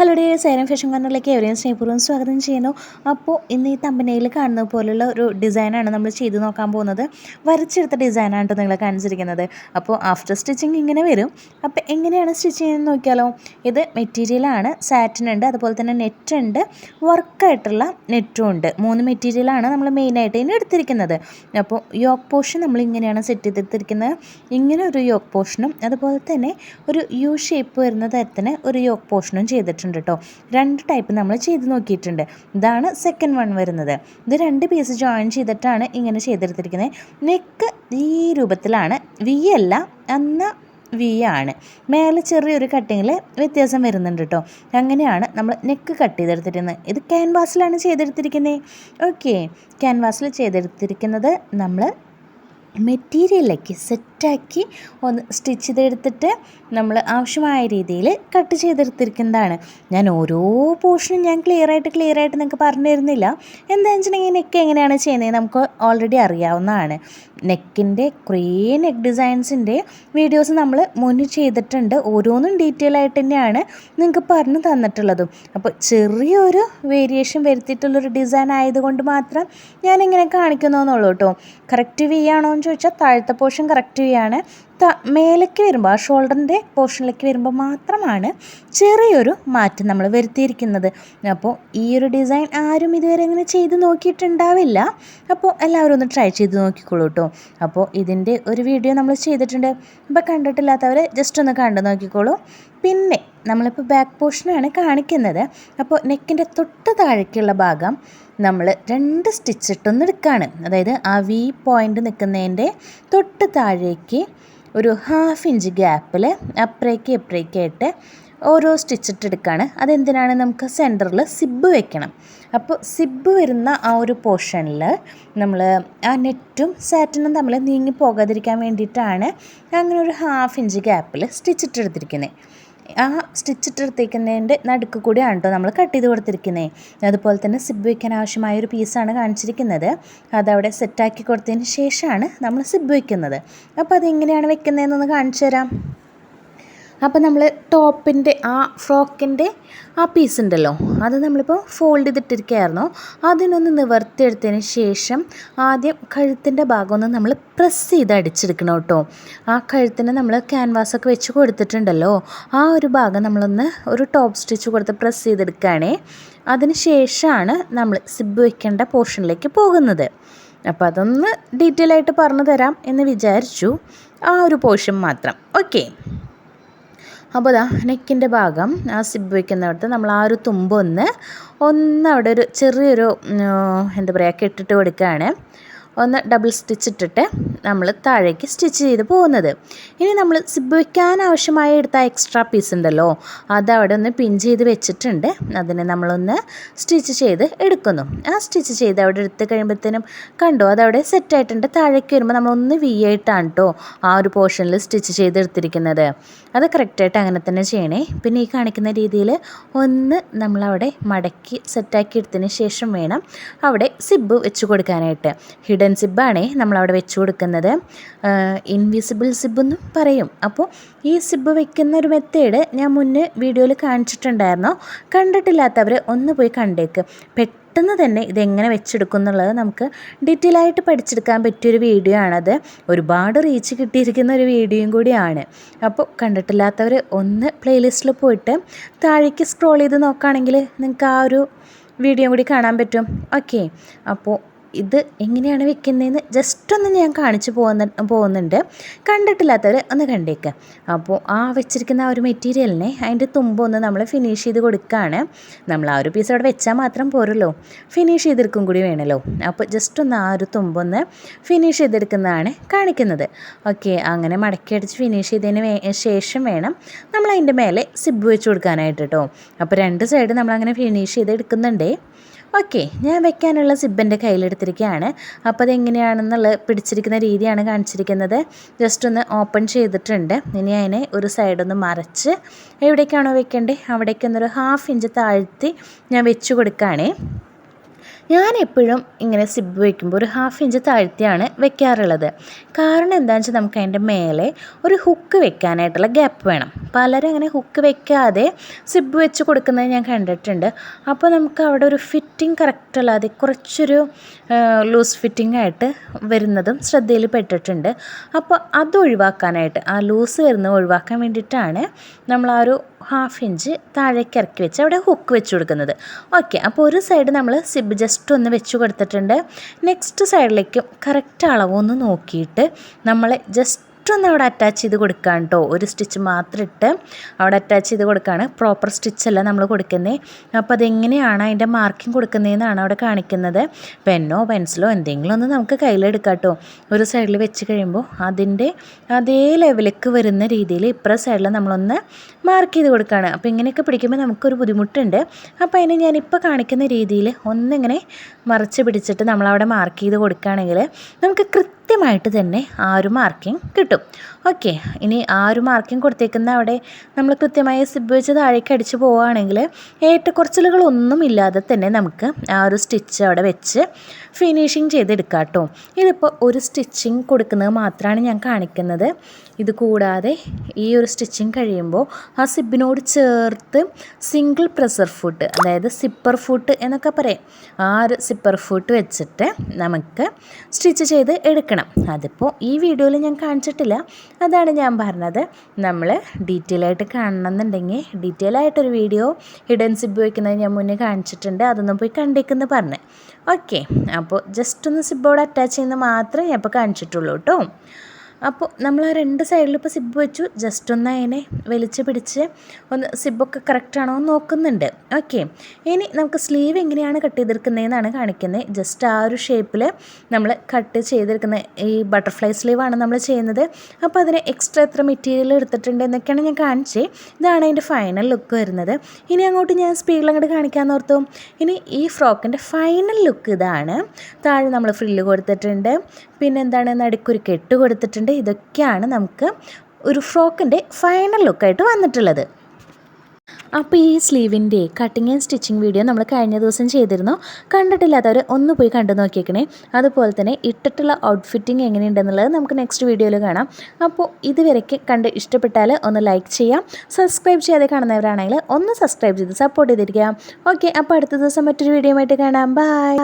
Hello ഡേ സൈനം fashion കോർണറിലേക്ക് എവരെയും സ്നേഹപൂർവം സ്വാഗതം ചെയ്യുന്നു. അപ്പോൾ ഇന്ന് ഈ തമ്പനയിൽ കാണുന്ന പോലുള്ള ഒരു ഡിസൈനാണ് നമ്മൾ ചെയ്ത് നോക്കാൻ പോകുന്നത്. വരച്ചെടുത്ത ഡിസൈനാണ് കേട്ടോ നിങ്ങൾ കാണിച്ചിരിക്കുന്നത്. അപ്പോൾ ആഫ്റ്റർ സ്റ്റിച്ചിങ് ഇങ്ങനെ വരും. അപ്പോൾ എങ്ങനെയാണ് സ്റ്റിച്ച് ചെയ്യുന്നത് നോക്കിയാലോ? ഇത് മെറ്റീരിയലാണ് സാറ്റിൻ ഉണ്ട് അതുപോലെ തന്നെ നെറ്റ് ഉണ്ട് വർക്കായിട്ടുള്ള നെറ്റും ഉണ്ട്. മൂന്ന് മെറ്റീരിയലാണ് നമ്മൾ മെയിനായിട്ട് ഇതിന് എടുത്തിരിക്കുന്നത്. അപ്പോൾ യോക്ക് പോർഷൻ നമ്മൾ ഇങ്ങനെയാണ് സെറ്റ് ചെയ്തെടുത്തിരിക്കുന്നത്. ഇങ്ങനെ ഒരു യോക്ക് പോർഷനും അതുപോലെ തന്നെ ഒരു യു ഷേപ്പ് വരുന്ന തരത്തിന് ഒരു യോക്ക് പോർഷനും ചെയ്തിട്ടുണ്ട്. കേട്ടോ രണ്ട് ടൈപ്പ് നമ്മൾ ചെയ്ത് നോക്കിയിട്ടുണ്ട്. ഇതാണ് സെക്കൻഡ് വൺ വരുന്നത്. ഇത് രണ്ട് പീസ് ജോയിൻ ചെയ്തിട്ടാണ് ഇങ്ങനെ ചെയ്തെടുത്തിരിക്കുന്നത് നെക്ക് ഈ രൂപത്തിലാണ്. വി അല്ല എന്ന വി ആണ്. മേലെ ചെറിയൊരു കട്ടിങ്ങിൽ വ്യത്യാസം വരുന്നുണ്ട് കേട്ടോ അങ്ങനെയാണ് നമ്മൾ നെക്ക് കട്ട് ചെയ്തെടുത്തിരുന്നത് ഇത് ക്യാൻവാസിലാണ് ചെയ്തെടുത്തിരിക്കുന്നത് ഓക്കെ ക്യാൻവാസിൽ ചെയ്തെടുത്തിരിക്കുന്നത് നമ്മൾ മെറ്റീരിയലിലേക്ക് സെറ്റാക്കി ഒന്ന് സ്റ്റിച്ച് ചെയ്തെടുത്തിട്ട് നമ്മൾ ആവശ്യമായ രീതിയിൽ കട്ട് ചെയ്തെടുത്തിരിക്കുന്നതാണ്. ഞാൻ ഓരോ പോർഷനും ഞാൻ ക്ലിയർ ആയിട്ട് ക്ലിയർ ആയിട്ട് നിങ്ങൾക്ക് പറഞ്ഞു തരുന്നില്ല. എന്താണെന്ന് വെച്ചിട്ടുണ്ടെങ്കിൽ നെക്ക് എങ്ങനെയാണ് ചെയ്യുന്നത് നമുക്ക് ഓൾറെഡി അറിയാവുന്നതാണ്. നെക്കിന്റെ കുറേ നെക്ക് ഡിസൈൻസിന്റെ വീഡിയോസ് നമ്മൾ മുന്നിൽ ചെയ്തിട്ടുണ്ട്. ഓരോന്നും ഡീറ്റെയിൽ ആയിട്ട് തന്നെയാണ് നിങ്ങൾക്ക് പറഞ്ഞു തന്നിട്ടുള്ളതും. അപ്പോൾ ചെറിയൊരു വേരിയേഷൻ വരുത്തിയിട്ടുള്ളൊരു ഡിസൈൻ ആയതുകൊണ്ട് മാത്രം ഞാനിങ്ങനെ കാണിക്കുന്നതെന്നുള്ളൂ കേട്ടോ. കറക്റ്റ് വി ആണോ എന്ന് ചോദിച്ചാൽ താഴത്തെ പോർഷൻ കറക്റ്റ് ആണ് ത മേലേക്ക് വരുമ്പോൾ ആ ഷോൾഡറിന്റെ പോർഷനിലേക്ക് വരുമ്പോൾ മാത്രമാണ് ചെറിയൊരു മാറ്റം നമ്മൾ വരുത്തിയിരിക്കുന്നത്. അപ്പോൾ ഈ ഒരു ഡിസൈൻ ആരും ഇതുവരെ അങ്ങനെ ചെയ്ത് നോക്കിയിട്ടുണ്ടാവില്ല. അപ്പോൾ എല്ലാവരും ഒന്ന് ട്രൈ ചെയ്ത് നോക്കിക്കോളൂ കേട്ടോ. അപ്പോൾ ഇതിന്റെ ഒരു വീഡിയോ നമ്മൾ ചെയ്തിട്ടുണ്ട്. അപ്പോൾ കണ്ടിട്ടില്ലാത്തവർ ജസ്റ്റ് ഒന്ന് കണ്ടു നോക്കിക്കോളൂ. പിന്നെ നമ്മളിപ്പോൾ ബാക്ക് പോർഷനാണ് കാണിക്കുന്നത്. അപ്പോൾ നെക്കിന്റെ തൊട്ട് താഴേക്കുള്ള ഭാഗം നമ്മൾ രണ്ട് സ്റ്റിച്ചിട്ടൊന്ന് എടുക്കുകയാണ് അതായത് ആ വി പോയിന്റ് നിൽക്കുന്നതിന്റെ തൊട്ട് താഴേക്ക് ഒരു ഹാഫ് ഇഞ്ച് ഗ്യാപ്പിൽ അപ്പുറേക്ക് ഇപ്പുറേക്കായിട്ട് ഓരോ സ്റ്റിച്ചിട്ടെടുക്കുകയാണ് അതെന്തിനാണ്? നമുക്ക് സെന്ററിൽ സിബ് വെക്കണം. അപ്പോൾ സിബ് വരുന്ന ആ ഒരു പോർഷനിൽ നമ്മൾ ആ നെറ്റും സാറ്റിനും തമ്മിൽ നീങ്ങി പോകാതിരിക്കാൻ വേണ്ടിയിട്ടാണ് അങ്ങനെ ഒരു ഹാഫ് ഇഞ്ച് ഗ്യാപ്പിൽ സ്റ്റിച്ച് ഇട്ടെടുത്തിരിക്കുന്നത് ആ സ്റ്റിച്ച് ഇട്ടെടുത്തിരിക്കുന്നതിന്റെ നടുക്ക് കൂടിയാണ് കേട്ടോ നമ്മൾ കട്ട് ചെയ്ത് കൊടുത്തിരിക്കുന്നത് അതുപോലെ തന്നെ സിബ് വയ്ക്കാൻ ആവശ്യമായ ഒരു പീസാണ് കാണിച്ചിരിക്കുന്നത്. അതവിടെ സെറ്റാക്കി കൊടുത്തതിന് ശേഷമാണ് നമ്മൾ സിബ് വയ്ക്കുന്നത്. അപ്പോൾ അതെങ്ങനെയാണ് വെക്കുന്നതെന്നൊന്ന് കാണിച്ചു തരാം അപ്പോൾ നമ്മൾ ടോപ്പിന്റെ ആ ഫ്രോക്കിന്റെ ആ പീസ് ഉണ്ടല്ലോ അത് നമ്മളിപ്പോൾ ഫോൾഡ് ചെയ്തിട്ടിരിക്കുകയായിരുന്നു. അതിനൊന്ന് നിവർത്തിയെടുത്തതിന് ശേഷം ആദ്യം കഴുത്തിന്റെ ഭാഗം ഒന്ന് നമ്മൾ പ്രസ് ചെയ്ത് അടിച്ചെടുക്കണം കേട്ടോ. ആ കഴുത്തിന് നമ്മൾ ക്യാൻവാസൊക്കെ വെച്ച് കൊടുത്തിട്ടുണ്ടല്ലോ ആ ഒരു ഭാഗം നമ്മളൊന്ന് ഒരു ടോപ്പ് സ്റ്റിച്ച് കൊടുത്ത് പ്രസ് ചെയ്തെടുക്കുകയാണേ. അതിന് ശേഷമാണ് നമ്മൾ സിബ് വയ്ക്കേണ്ട പോർഷനിലേക്ക് പോകുന്നത്. അപ്പോൾ അതൊന്ന് ഡീറ്റെയിൽ ആയിട്ട് പറഞ്ഞു തരാം എന്ന് വിചാരിച്ചു. ആ ഒരു പോർഷൻ മാത്രം. ഓക്കെ അപ്പോൾ അതാ നെക്കിന്റെ ഭാഗം ആ സിബ് വയ്ക്കുന്നിടത്ത് നമ്മൾ ആ ഒരു തുമ്പൊന്ന് ഒന്ന് അവിടെ ഒരു ചെറിയൊരു എന്താ പറയുക കെട്ടിട്ട് കൊടുക്കുകയാണ്. ഒന്ന് ഡബിൾ സ്റ്റിച്ച് ഇട്ടിട്ട് നമ്മൾ താഴേക്ക് സ്റ്റിച്ച് ചെയ്ത് പോകുന്നത്. ഇനി നമ്മൾ സിബ് വയ്ക്കാൻ ആവശ്യമായ എടുത്ത എക്സ്ട്രാ പീസ് ഉണ്ടല്ലോ അത് അവിടെ ഒന്ന് പിൻ ചെയ്ത് വെച്ചിട്ടുണ്ട്. അതിനെ നമ്മളൊന്ന് സ്റ്റിച്ച് ചെയ്ത് എടുക്കുന്നു. ആ സ്റ്റിച്ച് ചെയ്ത് അവിടെ എടുത്ത് കഴിയുമ്പോഴത്തേനും കണ്ടോ അതവിടെ സെറ്റായിട്ടുണ്ട് താഴേക്ക് വരുമ്പോൾ നമ്മളൊന്ന് വി ആയിട്ടാണ് കേട്ടോ ആ ഒരു പോർഷനിൽ സ്റ്റിച്ച് ചെയ്ത് എടുത്തിരിക്കുന്നത്. അത് കറക്റ്റായിട്ട് അങ്ങനെ തന്നെ ചെയ്യണേ. പിന്നെ ഈ കാണിക്കുന്ന രീതിയിൽ ഒന്ന് നമ്മളവിടെ മടക്കി സെറ്റാക്കി എടുത്തതിന് ശേഷം വേണം അവിടെ സിബ് വെച്ച് കൊടുക്കാനായിട്ട്. ഹിഡൻ സിബാണേ നമ്മളവിടെ വെച്ച് കൊടുക്കുന്നത്. ഇൻവിസിബിൾ സിബ് എന്നും പറയും. അപ്പോൾ ഈ സിബ് വെക്കുന്ന ഒരു മെത്തേഡ് ഞാൻ മുന്നേ വീഡിയോയിൽ കാണിച്ചിട്ടുണ്ടായിരുന്നു. കണ്ടിട്ടില്ലാത്തവർ ഒന്ന് പോയി കണ്ടേക്ക്. പെട്ടെന്ന് തന്നെ ഇതെങ്ങനെ വെച്ചെടുക്കും എന്നുള്ളത് നമുക്ക് ഡീറ്റെയിൽ ആയിട്ട് പഠിച്ചെടുക്കാൻ പറ്റിയൊരു വീഡിയോ ആണത്. ഒരുപാട് റീച്ച് കിട്ടിയിരിക്കുന്ന ഒരു വീഡിയോയും കൂടിയാണ്. അപ്പോൾ കണ്ടിട്ടില്ലാത്തവർ ഒന്ന് പ്ലേലിസ്റ്റിൽ പോയിട്ട് താഴേക്ക് സ്ക്രോൾ ചെയ്ത് നോക്കുകയാണെങ്കിൽ നിങ്ങൾക്ക് ആ ഒരു വീഡിയോ കൂടി കാണാൻ പറ്റും. ഓക്കെ അപ്പോൾ ഇത് എങ്ങനെയാണ് വെക്കുന്നതെന്ന് ജസ്റ്റ് ഒന്ന് ഞാൻ കാണിച്ചു പോകുന്ന പോകുന്നുണ്ട്. കണ്ടിട്ടില്ലാത്തവർ ഒന്ന് കണ്ടേക്കുക അപ്പോൾ ആ വെച്ചിരിക്കുന്ന ആ ഒരു മെറ്റീരിയലിനെ അതിന്റെ തുമ്പൊന്ന് നമ്മൾ ഫിനിഷ് ചെയ്ത് കൊടുക്കുകയാണ് നമ്മൾ ആ ഒരു പീസ് അവിടെ വെച്ചാൽ മാത്രം പോരല്ലോ. ഫിനിഷ് ചെയ്തെടുക്കും കൂടി വേണമല്ലോ അപ്പോൾ ജസ്റ്റ് ഒന്ന് ആ ഒരു തുമ്പൊന്ന് ഫിനിഷ് ചെയ്തെടുക്കുന്നതാണ് കാണിക്കുന്നത്. ഓക്കെ അങ്ങനെ മടക്കി അടിച്ച് ഫിനിഷ് ചെയ്തതിന് ശേഷം വേണം നമ്മൾ അതിന്റെ മേലെ സിബ് വെച്ച് കൊടുക്കാനായിട്ട് കേട്ടോ അപ്പോൾ രണ്ട് സൈഡ് നമ്മളങ്ങനെ ഫിനിഷ് ചെയ്തെടുക്കുന്നുണ്ടേ. ഓക്കെ ഞാൻ വെക്കാനുള്ള സിബിന്റെ കയ്യിലെടുത്തിരിക്കുകയാണ് അപ്പോൾ അതെങ്ങനെയാണെന്നുള്ള പിടിച്ചിരിക്കുന്ന രീതിയാണ് കാണിച്ചിരിക്കുന്നത്. ജസ്റ്റ് ഒന്ന് ഓപ്പൺ ചെയ്തിട്ടുണ്ട്. ഇനി അതിനെ ഒരു സൈഡൊന്ന് മറച്ച് എവിടേക്കാണോ വെക്കേണ്ടത് അവിടേക്കൊന്നൊരു ഹാഫ് ഇഞ്ച് താഴ്ത്തി ഞാൻ വെച്ച് കൊടുക്കുകയാണേ. ഞാൻ എപ്പോഴും ഇങ്ങനെ സിബ് വയ്ക്കുമ്പോൾ ഒരു ഹാഫ് ഇഞ്ച് താഴ്ത്തിയാണ് വെക്കാറുള്ളത്. കാരണം എന്താണെന്ന് വെച്ചാൽ നമുക്ക് അതിന്റെ മേലെ ഒരു ഹുക്ക് വെക്കാനായിട്ടുള്ള ഗ്യാപ്പ് വേണം. പലരും അങ്ങനെ ഹുക്ക് വെക്കാതെ സിബ് വെച്ച് കൊടുക്കുന്നത് ഞാൻ കണ്ടിട്ടുണ്ട്. അപ്പോൾ നമുക്ക് അവിടെ ഒരു ഫിറ്റിംഗ് കറക്റ്റ് അല്ലാതെ കുറച്ചൊരു ലൂസ് ഫിറ്റിംഗ് ആയിട്ട് വരുന്നതും ശ്രദ്ധയിൽ പെട്ടിട്ടുണ്ട്. അപ്പോൾ അത് ഒഴിവാക്കാനായിട്ട് ആ ലൂസ് വരുന്നത് ഒഴിവാക്കാൻ വേണ്ടിയിട്ടാണ് നമ്മൾ ആ ഒരു ഹാഫ് ഇഞ്ച് താഴേക്ക് ഇറക്കി വെച്ച് അവിടെ ഹുക്ക് വെച്ച് കൊടുക്കുന്നത്. ഓക്കെ അപ്പോൾ ഒരു സൈഡ് നമ്മൾ സിബ് ജസ്റ്റ് ഒന്ന് വെച്ച് കൊടുത്തിട്ടുണ്ട്. നെക്സ്റ്റ് സൈഡിലേക്കും കറക്റ്റ് അളവൊന്ന് നോക്കിയിട്ട് നമ്മൾ ജസ്റ്റ് ഒന്ന് അവിടെ അറ്റാച്ച് ചെയ്ത് കൊടുക്കുകയാണ് കേട്ടോ ഒരു സ്റ്റിച്ച് മാത്രം ഇട്ട് അവിടെ അറ്റാച്ച് ചെയ്ത് കൊടുക്കുകയാണ് പ്രോപ്പർ സ്റ്റിച്ചല്ല നമ്മൾ കൊടുക്കുന്നത് അപ്പോൾ അതെങ്ങനെയാണ് അതിന്റെ മാർക്കിംഗ് കൊടുക്കുന്നതെന്നാണ് അവിടെ കാണിക്കുന്നത്. പെന്നോ പെൻസിലോ എന്തെങ്കിലും ഒന്ന് നമുക്ക് കയ്യിലെടുക്കാം കേട്ടോ ഒരു സൈഡിൽ വെച്ച് കഴിയുമ്പോൾ അതിന്റെ അതേ ലെവലിലേക്ക് വരുന്ന രീതിയിൽ ഇപ്പുറ സൈഡിൽ നമ്മളൊന്ന് മാർക്ക് ചെയ്ത് കൊടുക്കുകയാണ് അപ്പോൾ ഇങ്ങനെയൊക്കെ പിടിക്കുമ്പോൾ നമുക്കൊരു ബുദ്ധിമുട്ടുണ്ട്. അപ്പോൾ അതിന് ഞാനിപ്പോൾ കാണിക്കുന്ന രീതിയിൽ ഒന്നിങ്ങനെ മറച്ച് പിടിച്ചിട്ട് നമ്മളവിടെ മാർക്ക് ചെയ്ത് കൊടുക്കുകയാണെങ്കിൽ നമുക്ക് കൃത്യമായിട്ട് തന്നെ ആ ഒരു മാർക്കിംഗ് കിട്ടും. ഓക്കെ ഇനി ആ ഒരു മാർക്കിംഗ് കൊടുത്തേക്കുന്ന അവിടെ നമ്മൾ കൃത്യമായി സിബ് വെച്ച് താഴേക്ക് അടിച്ച് പോവുകയാണെങ്കിൽ ഏറ്റക്കുറച്ചിലുകളൊന്നും ഇല്ലാതെ തന്നെ നമുക്ക് ആ ഒരു സ്റ്റിച്ച് അവിടെ വെച്ച് ഫിനിഷിങ് ചെയ്തെടുക്കാം കേട്ടോ. ഇതിപ്പോൾ ഒരു സ്റ്റിച്ചിങ് കൊടുക്കുന്നത് മാത്രമാണ് ഞാൻ കാണിക്കുന്നത്. ഇത് കൂടാതെ ഈ ഒരു സ്റ്റിച്ചിങ് കഴിയുമ്പോൾ ആ സിബിനോട് ചേർത്ത് സിംഗിൾ പ്രസർ ഫുട്ട് അതായത് സിപ്പർ ഫുട്ട് എന്നൊക്കെ പറയാം. ആ ഒരു സിപ്പർ ഫുട്ട് വെച്ചിട്ട് നമുക്ക് സ്റ്റിച്ച് ചെയ്ത് എടുക്കണം. അതിപ്പോൾ ഈ വീഡിയോയിൽ ഞാൻ കാണിച്ചിട്ടില്ല അതാണ് ഞാൻ പറഞ്ഞത്. നമ്മൾ ഡീറ്റെയിൽ ആയിട്ട് കാണണമെന്നുണ്ടെങ്കിൽ ഡീറ്റെയിൽ ആയിട്ടൊരു വീഡിയോ ഹിഡൻ സിബ് വയ്ക്കുന്നത് ഞാൻ മുന്നേ കാണിച്ചിട്ടുണ്ട്. അതൊന്നും പോയി കണ്ടേക്കെന്ന് പറഞ്ഞു. ഓക്കെ അപ്പോൾ ജസ്റ്റ് ഒന്ന് സിബോട് അറ്റാച്ച് ചെയ്യുന്നത് മാത്രമേ ഞാൻ ഇപ്പോൾ കാണിച്ചിട്ടുള്ളൂ കേട്ടോ അപ്പോൾ നമ്മൾ ആ രണ്ട് സൈഡിൽ ഇപ്പോൾ സിബ് വെച്ചു. ജസ്റ്റ് ഒന്ന് അതിനെ വലിച്ച് പിടിച്ച് ഒന്ന് സിബൊക്കെ കറക്റ്റാണോ എന്ന് നോക്കുന്നുണ്ട്. ഓക്കെ ഇനി നമുക്ക് സ്ലീവ് എങ്ങനെയാണ് കട്ട് ചെയ്തെടുക്കുന്നതെന്നാണ് കാണിക്കുന്നത്. ജസ്റ്റ് ആ ഒരു ഷേപ്പിൽ നമ്മൾ കട്ട് ചെയ്തെടുക്കുന്ന ഈ ബട്ടർഫ്ലൈ സ്ലീവാണ് നമ്മൾ ചെയ്യുന്നത്. അപ്പോൾ അതിന് എക്സ്ട്രാ എത്ര മെറ്റീരിയൽ എടുത്തിട്ടുണ്ട് എന്നൊക്കെയാണ് ഞാൻ കാണിച്ചത് ഇതാണ് അതിന്റെ ഫൈനൽ ലുക്ക് വരുന്നത്. ഇനി അങ്ങോട്ട് ഞാൻ സ്പീഡിൽ അങ്ങോട്ട് കാണിക്കാമെന്ന് ഓർത്തു. ഇനി ഈ ഫ്രോക്കിന്റെ ഫൈനൽ ലുക്ക് ഇതാണ്. താഴെ നമ്മൾ ഫ്രില്ല് കൊടുത്തിട്ടുണ്ട്. പിന്നെന്താണ് നടുക്കൊരു കെട്ട് കൊടുത്തിട്ടുണ്ട്. ഇതൊക്കെയാണ് നമുക്ക് ഒരു ഫ്രോക്കിന്റെ ഫൈനൽ ലുക്കായിട്ട് വന്നിട്ടുള്ളത്. അപ്പോൾ ഈ സ്ലീവിന്റെ കട്ടിങ് ആൻഡ് സ്റ്റിച്ചിങ് വീഡിയോ നമ്മൾ കഴിഞ്ഞ ദിവസം ചെയ്തിരുന്നു. കണ്ടിട്ടില്ലാത്തവർ ഒന്ന് പോയി കണ്ടു നോക്കിയേക്കണേ. അതുപോലെ തന്നെ ഇട്ടിട്ടുള്ള ഔട്ട്ഫിറ്റിംഗ് എങ്ങനെയുണ്ടെന്നുള്ളത് നമുക്ക് നെക്സ്റ്റ് വീഡിയോയിൽ കാണാം. അപ്പോൾ ഇതുവരെയ്ക്ക് കണ്ട് ഇഷ്ടപ്പെട്ടാൽ ഒന്ന് ലൈക്ക് ചെയ്യാം. സബ്സ്ക്രൈബ് ചെയ്യാതെ കാണുന്നവരാണെങ്കിൽ ഒന്ന് സബ്സ്ക്രൈബ് ചെയ്ത് സപ്പോർട്ട് ചെയ്തിരിക്കുക. ഓക്കെ അപ്പോൾ അടുത്ത ദിവസം മറ്റൊരു വീഡിയോ ആയിട്ട് കാണാം. ബൈ